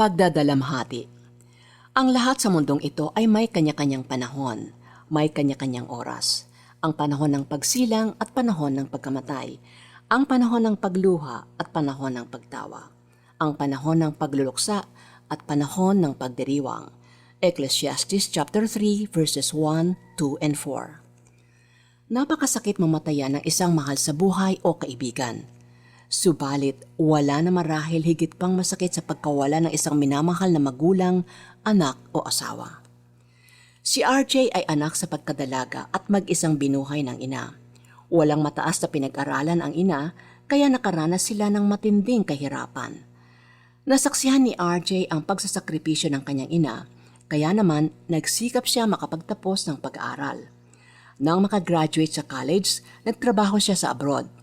Pagdadalamhati Ang lahat sa mundong ito ay may kanya-kanyang panahon, may kanya-kanyang oras. Ang panahon ng pagsilang at panahon ng pagkamatay. Ang panahon ng pagluha at panahon ng pagtawa. Ang panahon ng pagluluksa at panahon ng pagdiriwang. Ecclesiastes chapter 3 verses 1, 2, and 4. Napakasakit mamatayan ng isang mahal sa buhay o kaibigan. Subalit, wala na marahil higit pang masakit sa pagkawala ng isang minamahal na magulang, anak o asawa. Si RJ ay anak sa pagkadalaga at mag-isang binuhay ng ina. Walang mataas na pinag-aralan ang ina, kaya nakaranas sila ng matinding kahirapan. Nasaksihan ni RJ ang pagsasakripisyo ng kanyang ina, kaya naman nagsikap siya makapagtapos ng pag-aaral. Nang makagraduate sa college, nagtrabaho siya sa abroad.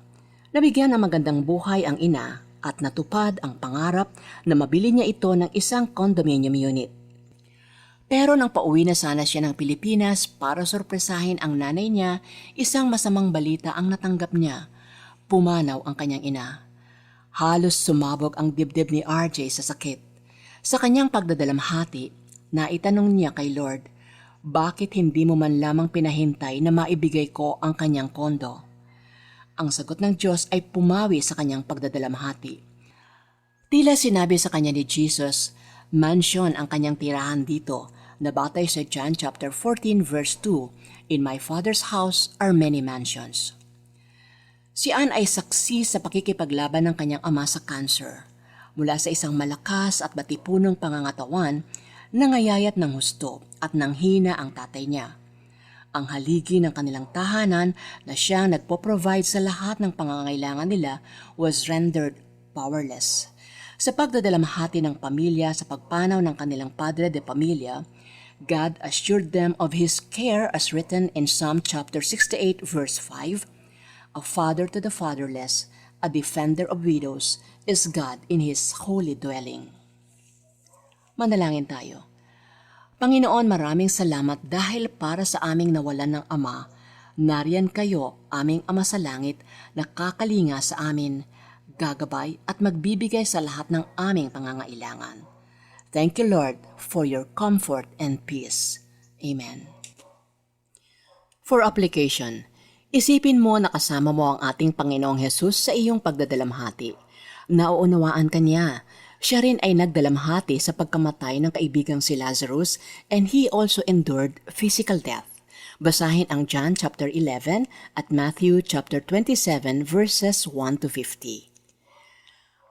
Nabigyan ng magandang buhay ang ina at natupad ang pangarap na mabili niya ito ng isang condominium unit. Pero nang pauwi na sana siya ng Pilipinas para sorpresahin ang nanay niya, isang masamang balita ang natanggap niya. Pumanaw ang kanyang ina. Halos sumabog ang dibdib ni RJ sa sakit. Sa kanyang pagdadalamhati, naitanong niya kay Lord, bakit hindi mo man lamang pinahintay na maibigay ko ang kanyang kondo? Ang sagot ng Diyos ay pumawi sa kanyang pagdadalamhati. Tila sinabi sa kanya ni Jesus, mansion ang kanyang tirahan dito, na batay sa John chapter 14 verse 2, In my Father's house are many mansions. Si Anne ay saksi sa pakikipaglaban ng kanyang ama sa cancer. Mula sa isang malakas at batipunong pangangatawan, nangayayat ng husto at nanghina ang tatay niya. Ang haligi ng kanilang tahanan na siyang nagpo-provide sa lahat ng pangangailangan nila was rendered powerless. Sa pagdadalamhati ng pamilya sa pagpanaw ng kanilang padre de pamilya, God assured them of His care as written in Psalm chapter 68 verse 5, A father to the fatherless, a defender of widows, is God in His holy dwelling. Manalangin tayo. Panginoon, maraming salamat dahil para sa aming nawalan ng Ama, nariyan kayo, aming Ama sa langit, nakakalinga sa amin, gagabay at magbibigay sa lahat ng aming pangangailangan. Thank you, Lord, for your comfort and peace. Amen. For application, isipin mo na kasama mo ang ating Panginoong Hesus sa iyong pagdadalamhati. Nauunawaan ka niya. Siya rin ay nagdalamhati sa pagkamatay ng kaibigang si Lazarus and he also endured physical death. Basahin ang John chapter 11 at Matthew chapter 27 verses 1 to 50.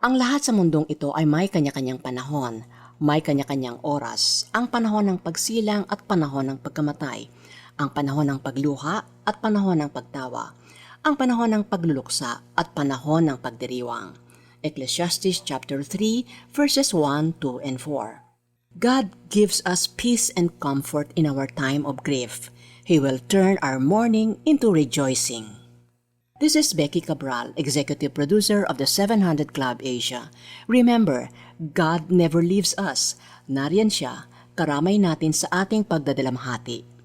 Ang lahat sa mundong ito ay may kanya-kanyang panahon, may kanya-kanyang oras, ang panahon ng pagsilang at panahon ng pagkamatay, ang panahon ng pagluha at panahon ng pagtawa, ang panahon ng pagluluksa at panahon ng pagdiriwang. Ecclesiastes chapter 3 verses 1, 2, and 4. God gives us peace and comfort in our time of grief. He will turn our mourning into rejoicing. This is Becky Cabral, executive producer of the 700 Club Asia. Remember, God never leaves us. Nariyan siya, karamay natin sa ating pagdadalamhati.